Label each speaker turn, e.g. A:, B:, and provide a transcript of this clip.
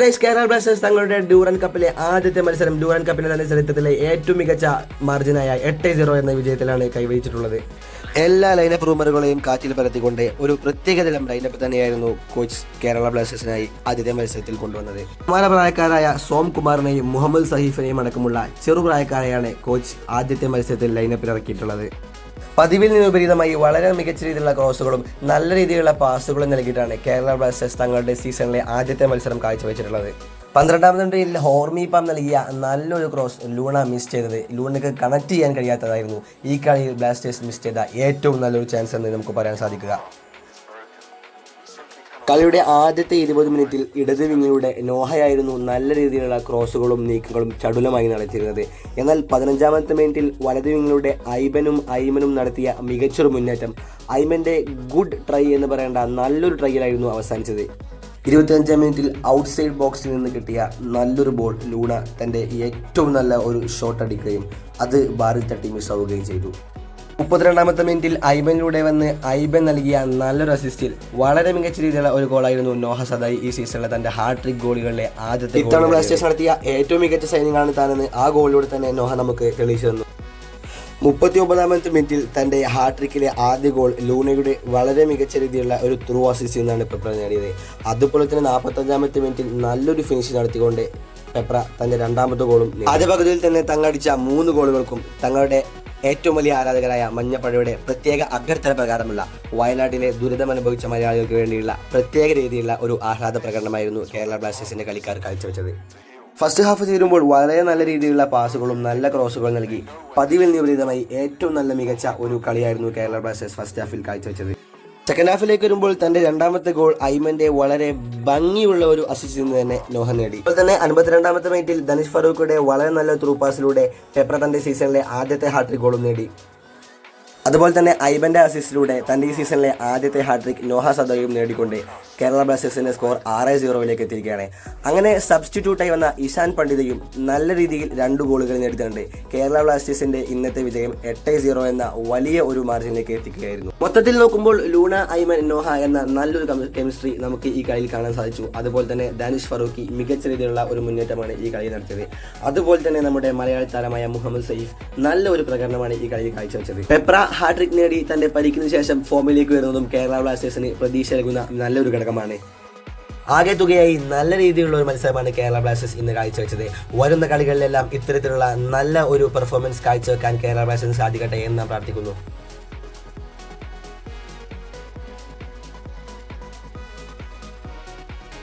A: Guys Kerala Blasters Durand ഡ്യൂറൻ കപ്പിലെ ആദ്യത്തെ മത്സരം ഡ്യൂറൻ കപ്പിലെ തന്നെ ചരിത്രത്തിലെ ഏറ്റവും മികച്ച മാർജിനായ എട്ട് സീറോ എന്ന വിജയത്തിലാണ് കൈവരിച്ചിട്ടുള്ളത്. എല്ലാ ലൈനപ്പ് റൂമറുകളെയും കാറ്റിൽ പരത്തിക്കൊണ്ട് ഒരു പ്രത്യേകതരം ലൈനപ്പ് തന്നെയായിരുന്നു കോച്ച് കേരള ബ്ലാസ്റ്റേഴ്സിനായി ആദ്യത്തെ മത്സരത്തിൽ കൊണ്ടുവന്നത്. സമാനപ്രായക്കാരായ സോം കുമാറിനെയും മുഹമ്മദ് സഹീഫിനെയും അടക്കമുള്ള ചെറുപ്രായക്കാരെയാണ് കോച്ച് ആദ്യത്തെ മത്സരത്തിൽ ലൈനപ്പിൽ ഇറക്കിയിട്ടുള്ളത്. പതിവിൽ നിന്ന് വിപരീതമായി വളരെ മികച്ച രീതിയിലുള്ള ക്രോസുകളും നല്ല രീതിയിലുള്ള പാസുകളും നൽകിയിട്ടാണ് കേരള ബ്ലാസ്റ്റേഴ്സ് തങ്ങളുടെ സീസണിലെ ആദ്യത്തെ മത്സരം കാഴ്ചവെച്ചിട്ടുള്ളത്. പന്ത്രണ്ടാം മിനിറ്റിൽ ഹോർമി പാം നൽകിയ നല്ലൊരു ക്രോസ് ലൂണ മിസ് ചെയ്തത് ലൂണക്ക് കണക്ട് ചെയ്യാൻ കഴിയാത്തതായിരുന്നു ഈ കളിയിൽ ബ്ലാസ്റ്റേഴ്സ് മിസ് ചെയ്ത ഏറ്റവും നല്ലൊരു ചാൻസ് എന്ന് നമുക്ക് പറയാൻ സാധിക്കുക. കളിയുടെ ആദ്യത്തെ ഇരുപത് മിനിറ്റിൽ ഇടത് വിങ്ങിലൂടെ നോഹയായിരുന്നു നല്ല രീതിയിലുള്ള ക്രോസുകളും നീക്കങ്ങളും ചടുലമായി നടത്തിയിരുന്നത്. എന്നാൽ പതിനഞ്ചാമത്തെ മിനിറ്റിൽ വലത് വിങ്ങിലൂടെ ഐബനും ഐമനും നടത്തിയ മികച്ചൊരു മുന്നേറ്റം. ഐമന്റെ ഗുഡ് ട്രൈ എന്ന് പറയേണ്ട നല്ലൊരു ട്രൈയിലായിരുന്നു അവസാനിച്ചത്. ഇരുപത്തിയഞ്ചാം മിനിറ്റിൽ ഔട്ട് സൈഡ് ബോക്സിൽ നിന്ന് കിട്ടിയ നല്ലൊരു ബോൾ ലൂണ തന്റെ ഏറ്റവും നല്ല ഒരു ഷോട്ട് അടിക്കുകയും അത് ബാറിൽ തട്ടി മിസ്സാവുകയും ചെയ്തു. മുപ്പത്തിരണ്ടാമത്തെ മിനിറ്റിൽ ഐബനിലൂടെ വന്ന് ഐബൻ നൽകിയ നല്ലൊരു അസിസ്റ്റിൽ വളരെ മികച്ച രീതിയിലുള്ള ഒരു ഗോളായിരുന്നു നോഹ സദായി ഈ സീസണിലെ തന്റെ ഹാട്രിക് ഗോളുകളിലെ ആദ്യത്തെ ഇത്തവണ ബ്ലാസ്റ്റേഴ്സ് നടത്തിയ ഏറ്റവും മികച്ച സൈനിങ് ആണ് താനെന്ന് ആ ഗോളിലൂടെ തന്നെ നോഹ നമുക്ക് തെളിയിച്ചു തന്നു. മുപ്പത്തി ഒമ്പതാമത്തെ മിനിറ്റിൽ തന്റെ ഹാട്രിക്കിലെ ആദ്യ ഗോൾ ലൂണയുടെ വളരെ മികച്ച രീതിയിലുള്ള ഒരു ത്രൂ അസിസ്റ്റ് നിന്നാണ് പെപ്ര നേടിയത്. അതുപോലെ തന്നെ നാൽപ്പത്തഞ്ചാമത്തെ മിനിറ്റിൽ നല്ലൊരു ഫിനിഷ് നടത്തിക്കൊണ്ട് പെപ്ര തന്റെ രണ്ടാമത്തെ ഗോളും ആദ്യ പകുതിയിൽ തന്നെ തങ്ങടിച്ച മൂന്ന് ഗോളുകൾക്കും തങ്ങളുടെ ഏറ്റവും വലിയ ആരാധകരായ മഞ്ഞപ്പഴയുടെ പ്രത്യേക അഭ്യർത്ഥന പ്രകാരമുള്ള വയനാട്ടിലെ ദുരിതമനുഭവിച്ച മലയാളികൾക്ക് വേണ്ടിയുള്ള പ്രത്യേക രീതിയിലുള്ള ഒരു ആഹ്ലാദ പ്രകടനമായിരുന്നു കേരള ബ്ലാസ്റ്റേഴ്സിന്റെ കളിക്കാർ കാഴ്ചവെച്ചത്. ഫസ്റ്റ് ഹാഫ് തീരുമ്പോൾ വളരെ നല്ല രീതിയിലുള്ള പാസുകളും നല്ല ക്രോസുകളും നൽകി പതിവിൽ വിപരീതമായി ഏറ്റവും നല്ല മികച്ച ഒരു കളിയായിരുന്നു കേരള ബ്ലാസ്റ്റേഴ്സ് ഫസ്റ്റ് ഹാഫിൽ കാഴ്ചവെച്ചത്. സെക്കൻഡ് ഹാഫിലേക്ക് വരുമ്പോൾ തന്റെ രണ്ടാമത്തെ ഗോൾ ഐമന്റെ വളരെ ഭംഗിയുള്ള ഒരു അസിസ്റ്റ് നിന്ന് തന്നെ നോഹ നേടി. ഇപ്പോൾ തന്നെ അൻപത്തിരണ്ടാമത്തെ മിനിറ്റിൽ ധനുഷ് ഫറൂഖിയുടെ വളരെ നല്ല ത്രൂ പാസിലൂടെ പെപ്ര തന്റെ സീസണിലെ ആദ്യത്തെ ഹാട്രിക് ഗോളും നേടി. അതുപോലെ തന്നെ ഐബന്റെ അസിസ്റ്റിലൂടെ തന്റെ ഈ സീസണിലെ ആദ്യത്തെ ഹാട്രിക് നോഹ സദയും നേടിക്കൊണ്ട് കേരള ബ്ലാസ്റ്റേഴ്സിന്റെ സ്കോർ ആറ് സീറോയിലേക്ക് എത്തിയിരിക്കുകയാണ്. അങ്ങനെ സബ്സ്റ്റിറ്റ്യൂട്ടായി വന്ന ഇഷാൻ പണ്ഡിതയും നല്ല രീതിയിൽ രണ്ട് ഗോളുകൾ നേടിയിട്ടുണ്ട്. കേരള ബ്ലാസ്റ്റേഴ്സിന്റെ ഇന്നത്തെ വിജയം എട്ട് സീറോ എന്ന വലിയ ഒരു മാർജിനിലേക്ക് എത്തിക്കുകയായിരുന്നു. മൊത്തത്തിൽ നോക്കുമ്പോൾ ലൂണ ഐമൻ നോഹ എന്ന നല്ലൊരു കെമിസ്ട്രി നമുക്ക് ഈ കളിയിൽ കാണാൻ സാധിച്ചു. അതുപോലെ തന്നെ ദാനിഷ് ഫറൂഖി മികച്ച രീതിയിലുള്ള ഒരു മുന്നേറ്റമാണ് ഈ കളിയിൽ നടത്തിയത്. അതുപോലെ തന്നെ നമ്മുടെ മലയാളി താരമായ മുഹമ്മദ് സയ്യിഫ് നല്ല ഒരു പ്രകടനമാണ് ഈ കളിയിൽ കാഴ്ചവെച്ചത്. പെപ്ര ഹാട്രിക് നേടി തന്റെ പരിക്കിന് ശേഷം ഫോമിലേക്ക് വരുന്നതും കേരള ബ്ലാസ്റ്റേഴ്സിന് പ്രതീക്ഷ നൽകുന്ന നല്ലൊരു ഘടകമാണ്. ആകെ തുകയായി നല്ല രീതിയിലുള്ള ഒരു മത്സരമാണ് കേരള ബ്ലാസ്റ്റേഴ്സ് ഇന്ന് കാഴ്ചവെച്ചത്. വരുന്ന കളികളിലെല്ലാം ഇത്തരത്തിലുള്ള നല്ല ഒരു പെർഫോമൻസ് കാഴ്ചവെക്കാൻ കേരള ബ്ലാസ്റ്റേഴ്സിന് സാധിക്കട്ടെ എന്ന് പ്രാർത്ഥിക്കുന്നു.